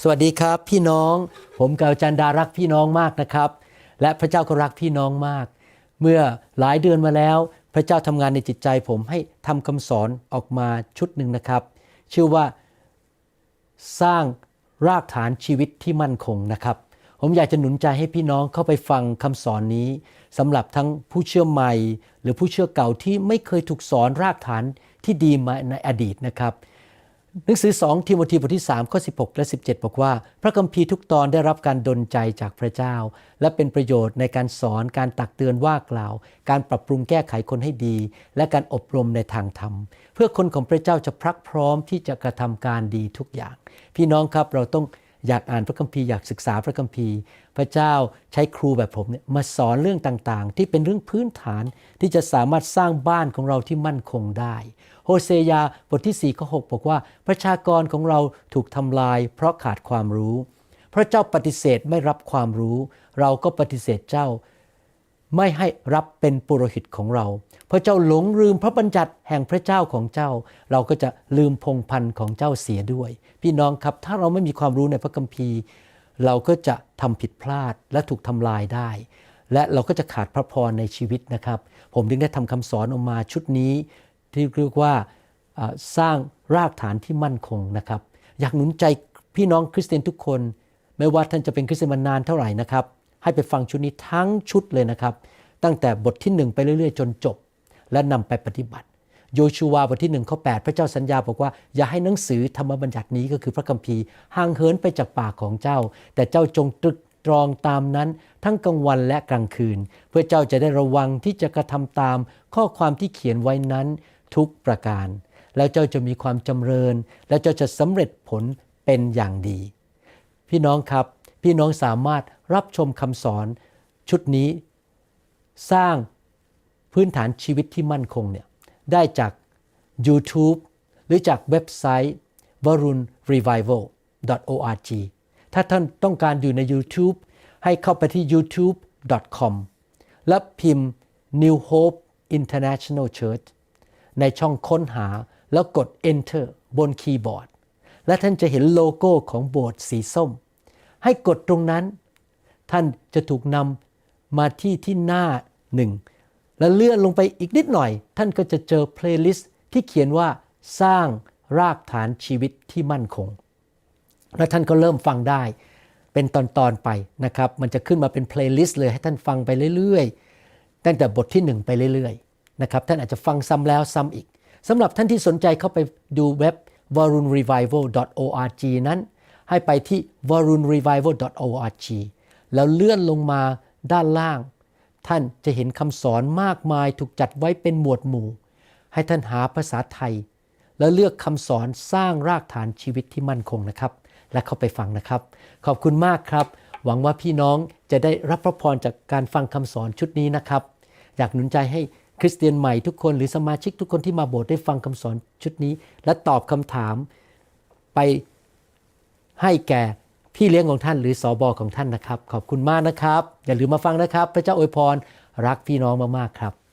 สวัสดีครับพี่น้อง ผมกาวจันดารักพี่น้องมากนะครับ และพระเจ้าก็รักพี่น้องมาก เมื่อหลายเดือนมาแล้ว พระเจ้าทำงานในจิตใจผมให้ทำคำสอนออกมาชุดหนึ่งนะครับ ชื่อว่าสร้างรากฐานชีวิตที่มั่นคงนะครับ ผมอยากจะหนุนใจให้พี่น้องเข้าไปฟังคำสอนนี้สำหรับทั้งผู้เชื่อใหม่ หรือผู้เชื่อเก่าที่ไม่เคยถูกสอนรากฐานที่ดีมาในอดีตนะครับ หนังสือ 2 ทิโมธีบทที่3ข้อ16 และ 17 บอกว่า พระคัมภีร์ทุกตอนได้รับการดลใจจากพระเจ้า และเป็นประโยชน์ในการสอนการตักเตือนว่ากล่าว การปรับปรุงแก้ไขคนให้ดี และการอบรมในทางธรรม เพื่อคนของพระเจ้าจะพรักพร้อมที่จะกระทำการดีทุกอย่าง พี่น้องครับเราต้อง อยากอ่านพระคัมภีร์อยากศึกษาพระคัมภีร์ พระเจ้าใช้ครูแบบผมเนี่ยมาสอนเรื่องต่างๆ ที่เป็นเรื่องพื้นฐานที่จะสามารถสร้างบ้านของเราที่มั่นคงได้ โฮเซยาบทที่4ข้อ6บอกว่า ประชากรของเราถูกทำลาย เพราะขาดความรู้ พระเจ้าปฏิเสธไม่รับความรู้ เราก็ปฏิเสธเจ้า ไม่ให้รับเป็นปุโรหิตของเรา เพราะเจ้าหลงลืมพระบัญญัติแห่งพระเจ้าของเจ้า เราก็จะลืมพงพันธ์ของเจ้าเสียด้วย พี่น้องครับถ้าเราไม่มีความรู้ในพระคัมภีร์ เราก็จะทำผิดพลาดและถูกทำลายได้ และเราก็จะขาดพระพรในชีวิตนะครับ ผมจึงได้ทำคำสอนออกมาชุดนี้ ที่เรียกว่าอ่าสร้างรากฐานที่มั่นคงนะครับ อยากหนุนใจพี่น้องคริสเตียนทุกคน ไม่ว่าท่านจะเป็นคริสเตียนมานานเท่าไหร่นะครับ ให้ไปฟังชุดนี้ทั้งชุดเลยนะครับ ตั้งแต่บทที่1ไปเรื่อยๆ จนจบ และนำไปปฏิบัติโยชูวาบทที่1ข้อ8พระเจ้าสัญญาบอกว่า อย่าให้หนังสือธรรมบัญญัตินี้ก็คือพระคัมภีร์ห่างเหินไปจากปากของเจ้า แต่เจ้าจงตรึกตรองตามนั้น ทั้งกลางวันและกลางคืน เพื่อเจ้าจะได้ระวังที่จะกระทำตาม ข้อความที่เขียนไว้นั้นทุกประการ แล้วเจ้าจะมีความจำเริญ และเจ้าจะสำเร็จผลเป็นอย่างดี พี่น้องครับ พี่น้องสามารถรับชมคำสอนชุดนี้ สร้างพื้นฐานชีวิตที่มั่นคงเนี่ยได้จาก YouTube หรือจากเว็บไซต์ varunrevival.org ถ้าท่านต้องการอยู่ใน YouTube ให้เข้าไปที่ youtube.com และพิมพ์ New Hope International Church ในช่องค้นหาแล้วกด Enter บนคีย์บอร์ด และท่านจะเห็นโลโก้ของโบสถ์สีส้ม ให้กดตรงนั้น ท่านจะถูกนำมาที่ที่หน้าหนึ่งแล้วเลื่อนลงไปอีกนิดหน่อย ท่านก็จะเจอเพลย์ลิสต์ที่เขียนว่าสร้างรากฐานชีวิตที่มั่นคง แล้วท่านก็เริ่มฟังได้ เป็นตอนๆไปนะครับ มันจะขึ้นมาเป็นเพลย์ลิสต์เลยให้ท่านฟังไปเรื่อยๆ ตั้งแต่บทที่ 1 ไปเรื่อยๆนะครับท่านอาจจะฟังซ้ำแล้วซ้ำอีกสำหรับท่านที่สนใจเข้าไปดูเว็บ varunrevival.org นั้น ให้ไปที่ varunrevival.org แล้วเลื่อนลงมาด้านล่าง ท่านจะเห็นคำสอนมากมายถูกจัดไว้เป็นหมวดหมู่ ให้ท่านหาภาษาไทย แล้วเลือกคำสอนสร้างรากฐานชีวิตที่มั่นคงนะครับ และเข้าไปฟังนะครับ ขอบคุณมากครับ หวังว่าพี่น้องจะได้รับพระพรจากการฟังคำสอนชุดนี้นะครับ อยากหนุนใจให้คริสเตียนใหม่ทุกคนหรือสมาชิกทุกคนที่มาโบสถ์ได้ฟังคำสอนชุดนี้ และตอบคำถามไป ให้แก่พี่เลี้ยงของท่านหรือสอบอของท่านนะครับ ขอบคุณมากนะครับ อย่าลืมมาฟังนะครับ พระเจ้าอวยพรรักพี่น้องมากๆครับ